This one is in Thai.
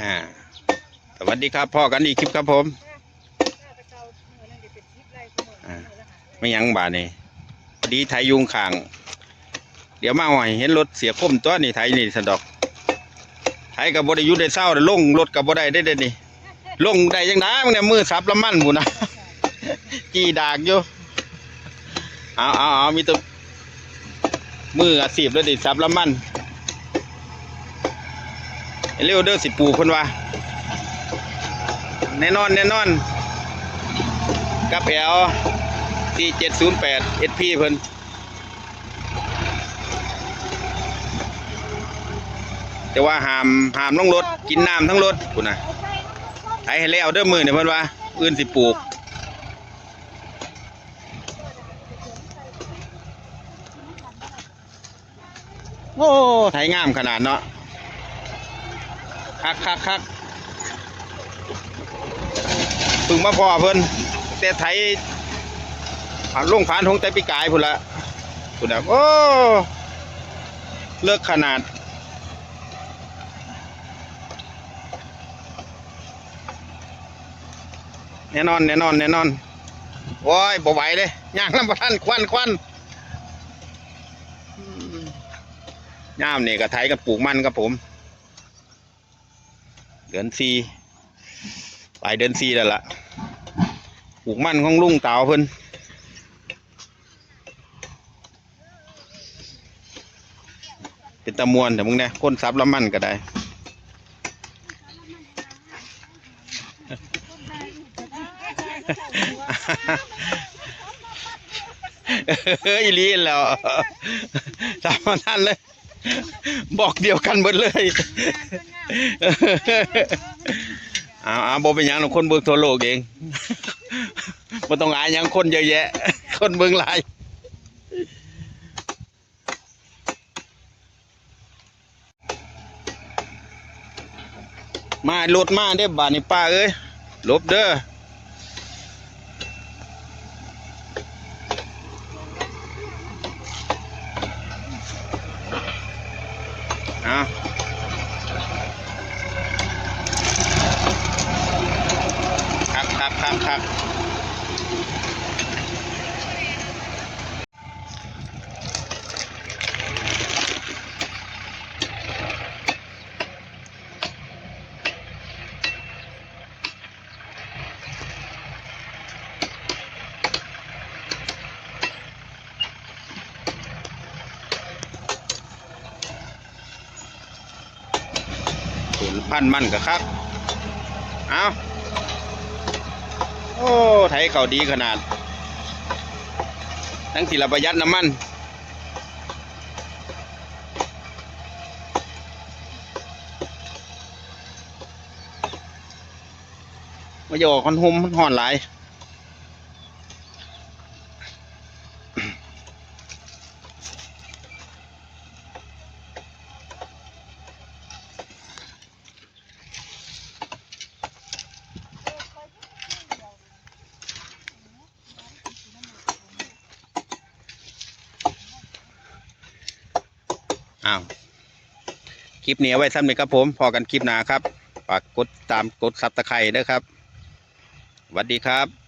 อ่าสวัสดีครับพ่อกันอีกคลิปครับผมไปเกาเมื่อนั้นเดี๋ยวเป็นชิปไล่กูหมดอ่าเมื่อละหาไม่หยังบาดนี่พอดีไทยยุงข่าง เดี๋ยวมาหน่อยเห็นรถเสียคมตัวนี่ไทยนี่สันดอกไทยกับบไดยุได้เศร้าแต่ลงรถกับบได้ได้เด้นี่ลงได้ยังไงมันเนี่ยมือสับละมั่นบุนะจีดากอยู่เอาเอาเอามีแตัวมืออาชีพแล้วดิสับละมั่น เร็วเด้อสิปูคนว่าแน่นอนแน่นอนกับแอลที่เจ็ดศูนย์แปดเอสพีเพิ่นแต่ว่าหามหามต้องรถกินน้ำทั้งรถคุณนะเอาไปไถให้แล้วเด้อมือเนี่ยเพิ่นว่า อื่นสิปลูกโอ้ไถงามขนาดเนาะ คักคักคักพึ่งมาพอเพิ่นแต่ไถผ่านลงผ่านทงแต่ปีกายพุ่นละพุ่นละโอ้ เลิกขนาด แน่นอนแน่นอนแน่นอนโอ้ยบ่ไหวเลยย่างน้ำประทันควันควันย่ามนี่ก็ไถกับปลูกมันครับผม เดือนสี่ปลายเดือนสี่แล้วล่ะปลูกมันของลุงเต๋าเพิ่นเป็นตะมวนแต่มึงเนี่ยคนซับละมันก็ได้เฮ้ยอีหลีแล้วสามท่านเลย บอกเดียวกันหมดเลยเอาเอาบเป็นยังคนเบิกทั่วโลกเองบ่ต้องอายยังคนเยอะแยะ คนเบิงหลายมารถมาเด้อบาดนี่ป้าเอ้ยลบเด้อ เอาครับครับครับครับศู นพันมันกับครับเอาโอ้ไทยเขาดีขนาด ทั้งที่เราประหยัดน้ำมันมาหยกคนหุมมันห่อนหลาย อ้าวคลิปนี้ไว้ซ้ำหนึ่งครับผมพอกันคลิปหน้าครับฝากกดตามกดซับตะไคร้นะครับสวัสดีครับ